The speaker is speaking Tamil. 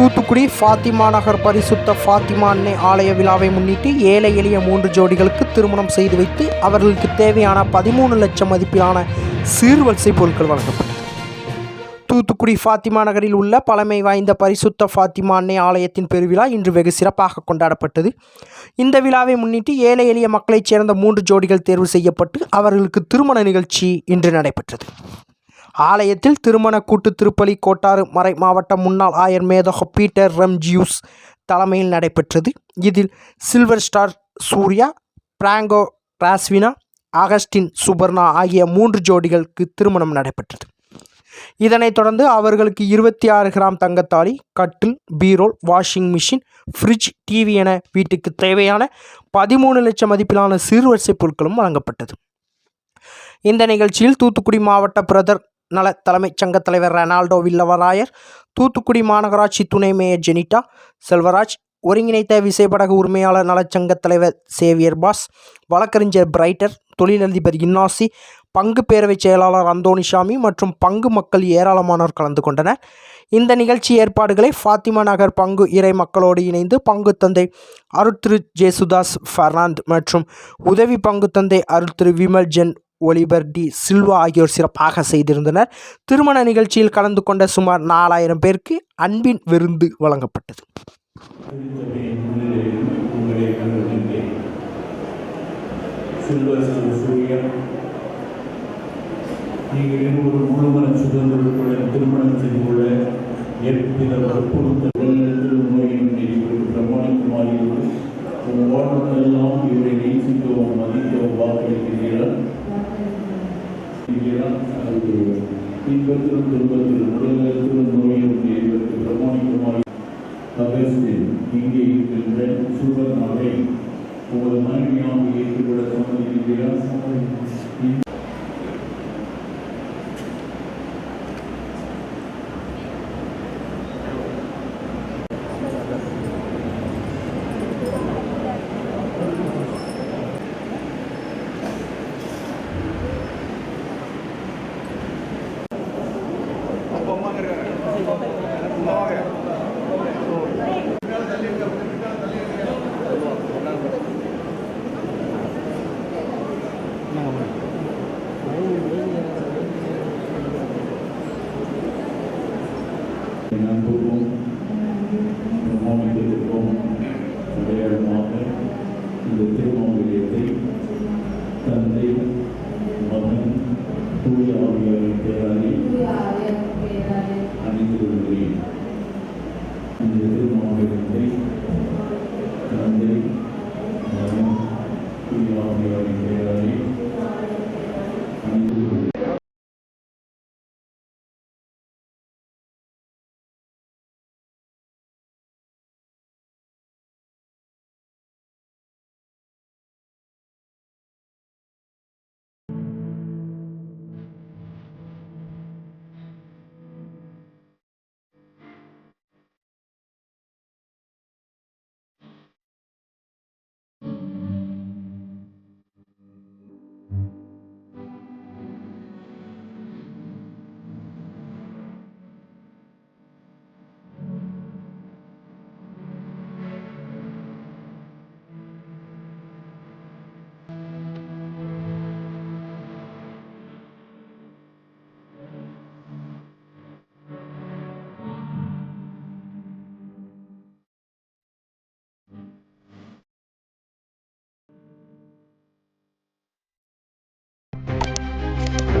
தூத்துக்குடி ஃபாத்திமா நகர் பரிசுத்த ஃபாத்திமா அன்னை ஆலய விழாவை முன்னிட்டு ஏழை எளிய மூன்று ஜோடிகளுக்கு திருமணம் செய்து வைத்து அவர்களுக்கு தேவையான பதிமூணு லட்சம் மதிப்பிலான சீர்வரிசை பொருட்கள் வழங்கப்பட்டது தூத்துக்குடி ஃபாத்திமா நகரில் உள்ள பழமை வாய்ந்த பரிசுத்த ஃபாத்திமா அன்னை ஆலயத்தின் பெருவிழா இன்று வெகு சிறப்பாக கொண்டாடப்பட்டது. இந்த விழாவை முன்னிட்டு ஏழை எளிய மக்களைச் சேர்ந்த மூன்று ஜோடிகள் தேர்வு செய்யப்பட்டு அவர்களுக்கு திருமண நிகழ்ச்சி இன்று நடைபெற்றது. ஆலயத்தில் திருமண கூட்டு திருப்பலி கோட்டாறு மறை மாவட்ட முன்னாள் ஆயர் மேதக பீட்டர் ரம்ஜியூஸ் தலைமையில் நடைபெற்றது. இதில் silver star Surya Franco Raswina Augustine Suparna ஆகிய மூன்று ஜோடிகளுக்கு திருமணம் நடைபெற்றது. இதனைத் தொடர்ந்து அவர்களுக்கு இருபத்தி ஆறு கிராம் தங்கத்தாலி கட்டில் பீரோல் வாஷிங் மிஷின் ஃப்ரிட்ஜ் டிவி என வீட்டுக்கு தேவையான பதிமூணு லட்சம் மதிப்பிலான சீர்வரிசை பொருட்களும் வழங்கப்பட்டது. இந்த நிகழ்ச்சியில் தூத்துக்குடி மாவட்ட பிரதர் நல தலைமைச் சங்க தலைவர் ரெனால்டோ வில்லவராயர் தூத்துக்குடி மாநகராட்சி துணை மேயர் ஜெனிட்டா செல்வராஜ் ஒருங்கிணைத்த விசைப்படகு உரிமையாளர் நலச்சங்க தலைவர் சேவியர் பாஸ் வழக்கறிஞர் பிரைட்டர் தொழிலதிபர் இன்னாசி பங்கு பேரவைச் செயலாளர் அந்தோனிசாமி மற்றும் பங்கு மக்கள் ஏராளமானோர் கலந்து கொண்டனர். இந்த நிகழ்ச்சி ஏற்பாடுகளை ஃபாத்திமா நகர் பங்கு இறை மக்களோடு இணைந்து பங்கு தந்தை அருட்திரு ஜேசுதாஸ் ஃபர்னாந்த் மற்றும் உதவி பங்கு தந்தை அருட்திரு விமல் ஜென் ஒலிபர் டி சில்வா ஆகியோர் சிறப்பாக செய்திருந்தனர். திருமண நிகழ்ச்சியில் கலந்து கொண்ட சுமார் நாலாயிரம் பேருக்கு அன்பின் விருந்து வழங்கப்பட்டது. நீங்கள் இருவரும் முழுமன சுதந்திரத்துடன் திருமணம் எவ்வித வற்புறுத்தல் நோயின் பிரமாணிக்குமாறியோடு வாழ்நாளெல்லாம் இவரை நேசிக்கவும் மதிக்கவும் வாக்களிக்கிறீர்கள்? ഇന്ത്യയുടെ ഇൻപത്തിനും കുടുംബത്തിനും அன்புக்கும் பிரமாணிக்கத்திற்கும் அடையாளமாக இந்த திருமாவளியத்தை தந்தை மகன் தூய ஆவியாரின் பெயராலே